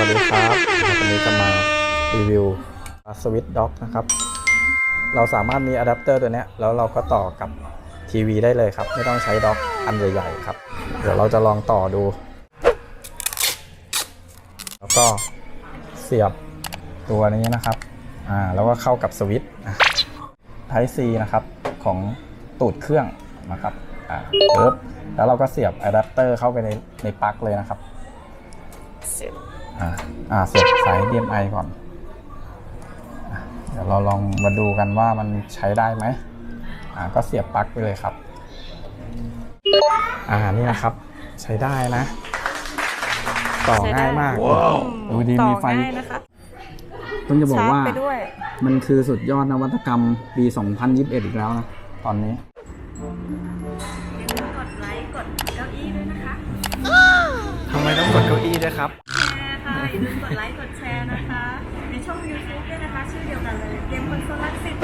วัสดีครับวันนี้จะมารีวิวสวิตด็อกนะครับ เราสามารถมีอะแดปเตอร์ตัวนี้แล้วเราก็ต่อกับทีวีได้เลยครับ ไม่ต้องใช้ด็อกอันใหญ่ๆครับ เดี๋ยวเราจะลองต่อดู แล้วก็เสียบตัวนี้นะครับ อ่า แล้วก็เข้ากับสวิตช์ไทซีนะครับ ของตูดเครื่องนะครับ อ่าปึ๊บแล้วเราก็เสียบอะแดปเตอร์เข้าไปในในปลั๊กเลยนะครับ อ่าอ่าเสียบสาย HDMI ก่อนอะเดี๋ยวเราลองมาดูกันว่ามันใช้ได้ไหมอ่าก็เสียบปลั๊กไปเลยครับ อ่านี่นะครับ ใช้ได้นะ ต่อง่ายมากดูดีต่อมีไฟ ง่ายนะคะ ต้องจะบอกชาร์จว่า ไปด้วย มันคือสุดยอดนวัตกรรมปี 2021 อีกแล้วนะ ตอนนี้กดไลค์กดเก้าอี้ด้วยนะคะทำไมต้องกดเก้าอี้ด้วยครับแชร์ค่ะ อย่าลืมกดไลค์กดแชร์นะคะ ในช่อง YouTube ด้วยนะคะ ชื่อเดียวกันเลยเกมคอนโซลลักสิต